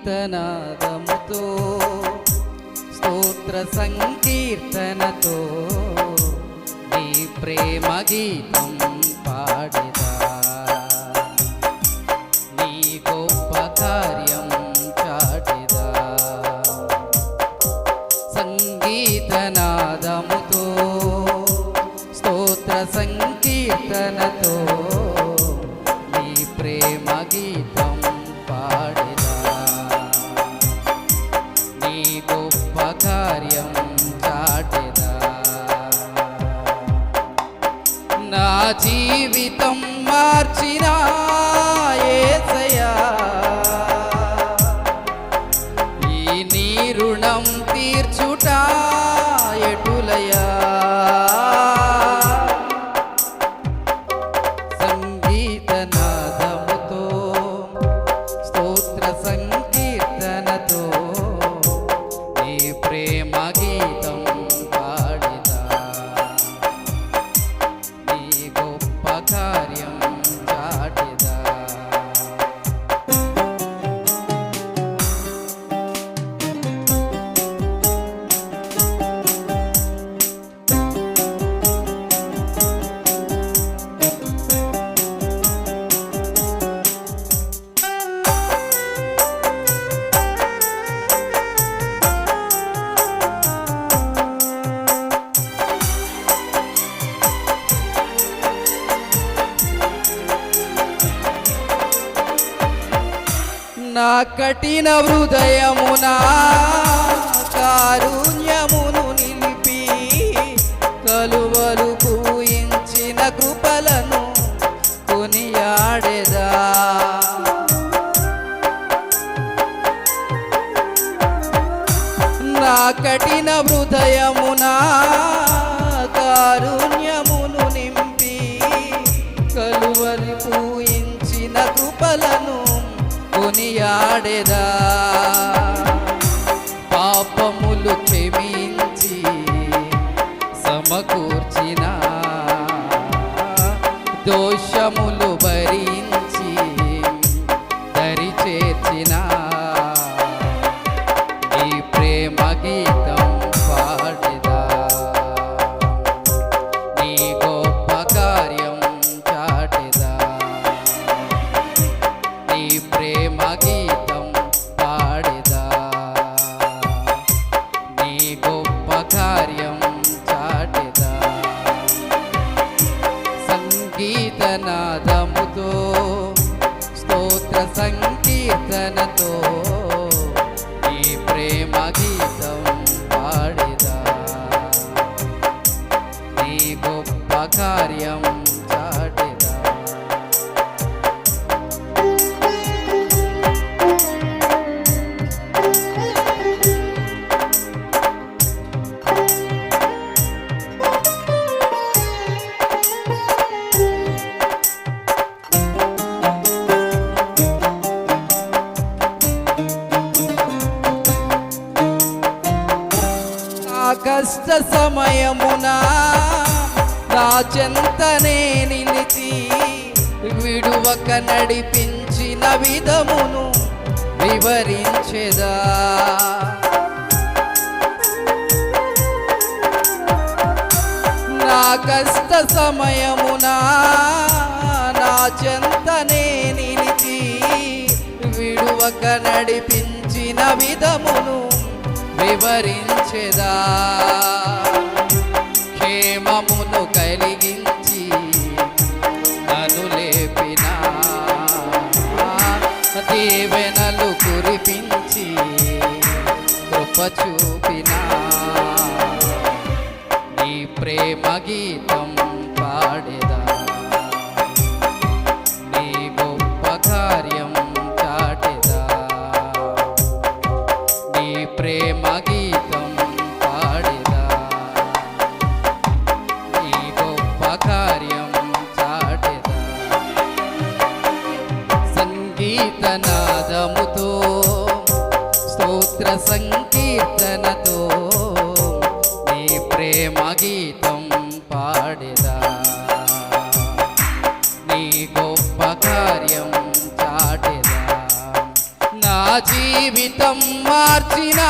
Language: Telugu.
గీతనాదముతో స్తోత్ర సంకీర్తనతో నీ ప్రేమ గీతం పాడిదా. నీ గొప్ప కార్యం చాటిదా. సంగీతనాదము people. నా కఠిన హృదయమునా కారుణ్యమును. సమకూర్చిన దోషములు భరించి దరి చేర్చిన. నీ ప్రేమ గీతం పాడిదా నీ గొప్ప కార్యం చాటిదా నీ ప్రేమ గీతం గీతనాదముతో స్తోత్ర సంకీర్తనతో ఈ ప్రేమ గీతం పాడిదా. నీ గొప్ప కష్ట సమయమున నా చెంతనే నిలిచి విడువక నడిపించిన విధమును వివరించెదా. నా కష్ట సమయమున నా చెంతనే నిలిచి విడువక నడిపించిన విధమును వివరించెదా. बचू పాడేదా? నీ గొప్ప కార్యం చాటెదా? నా జీవితం మార్చినా